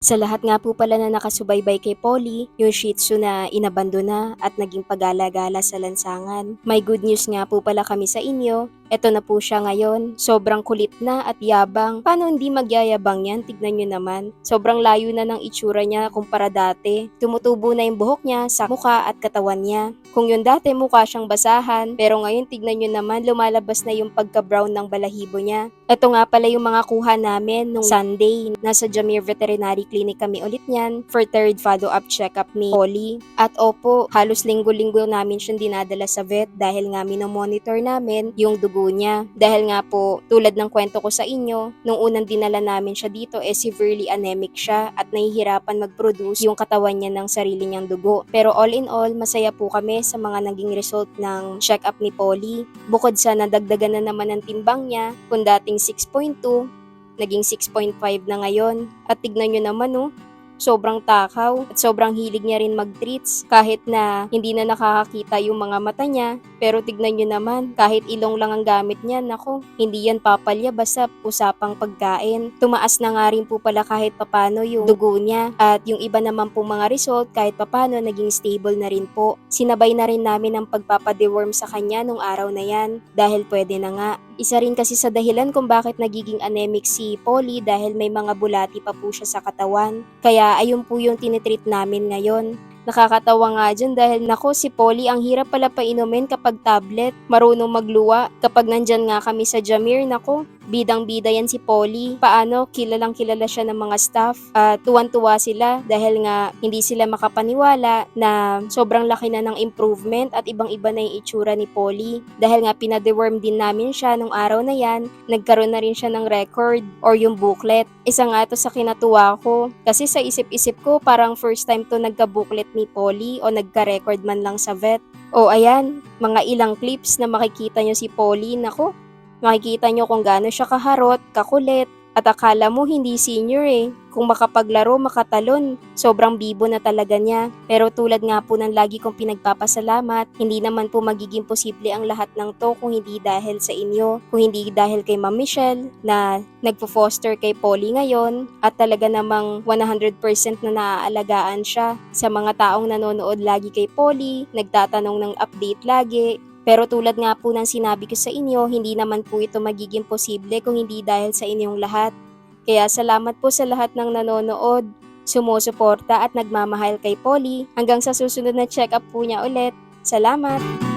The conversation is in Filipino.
Sa lahat nga po pala na nakasubaybay kay Polly, yung Shih Tzu na inabandona at naging pagala-gala sa lansangan. May good news nga po pala kami sa inyo. Eto na po siya ngayon. Sobrang kulit na at yabang. Paano hindi magyayabang yan? Tignan nyo naman. Sobrang layo na ng itsura niya kumpara dati. Tumutubo na yung buhok niya sa mukha at katawan niya. Kung yun dati mukha siyang basahan, pero ngayon tignan nyo naman lumalabas na yung pagka-brown ng balahibo niya. Ito nga pala yung mga kuha namin nung Sunday. Nasa Jamir Veterinary Clinic kami ulit niyan for third follow-up check-up ni Polly. At opo, halos linggo-linggo namin siyang dinadala sa vet dahil nga minomonitor namin yung dugo niya. Dahil nga po, tulad ng kwento ko sa inyo, nung unang dinala namin siya dito eh severely anemic siya at nahihirapan mag-produce yung katawan niya ng sarili niyang dugo. Pero all in all, masaya po kami sa mga naging result ng check-up ni Polly. Bukod sa nadagdagan na naman ng timbang niya, kung dating 6.2, naging 6.5 na ngayon. At tignan nyo naman oh, sobrang takaw at sobrang hilig niya rin mag-treats kahit na hindi na nakakakita yung mga mata niya. Pero tignan nyo naman, kahit ilong lang ang gamit niya, nako, hindi yan papalya basta usapang pagkain. Tumaas na nga rin po pala kahit papano yung dugo niya at yung iba naman po mga result kahit papano naging stable na rin po. Sinabay na rin namin ang pagpapadeworm sa kanya nung araw na yan dahil pwede na nga. Isa rin kasi sa dahilan kung bakit nagiging anemic si Polly dahil may mga bulati pa po siya sa katawan. Kaya ayun po yung tinitreat namin ngayon. Nakakatawa nga dyan dahil nako si Polly ang hirap pala painumin kapag tablet, marunong magluwa. Kapag nandyan nga kami sa Jamir, nako, bidang-bida yan si Polly. Paano, kilalang kilala siya ng mga staff. at tuwan-tuwa sila dahil nga hindi sila makapaniwala na sobrang laki na ng improvement at ibang-iba na yung itsura ni Polly. Dahil nga pinadeworm din namin siya nung araw na yan, nagkaroon na rin siya ng record or yung booklet. Isa nga to sa kinatuwa ko kasi sa isip-isip ko parang first time to nagka-booklet ni Polly o nagka-record man lang sa vet. O ayan, mga ilang clips na makikita nyo si Polly, nako, makikita nyo kung gaano siya kaharot, kakulit, at akala mo hindi senior eh. Kung makapaglaro, makatalon. Sobrang bibo na talaga niya. Pero tulad nga po ng lagi kong pinagpapasalamat, hindi naman po magiging posible ang lahat ng to kung hindi dahil sa inyo. Kung hindi dahil kay Ma'am Michelle na nagpo-foster kay Polly ngayon at talaga namang 100% na naaalagaan siya sa mga taong nanonood lagi kay Polly, nagtatanong ng update lagi, pero tulad nga po ng sinabi ko sa inyo, hindi naman po ito magiging posible kung hindi dahil sa inyong lahat. Kaya salamat po sa lahat ng nanonood, sumusuporta at nagmamahal kay Polly. Hanggang sa susunod na check-up po niya ulit. Salamat!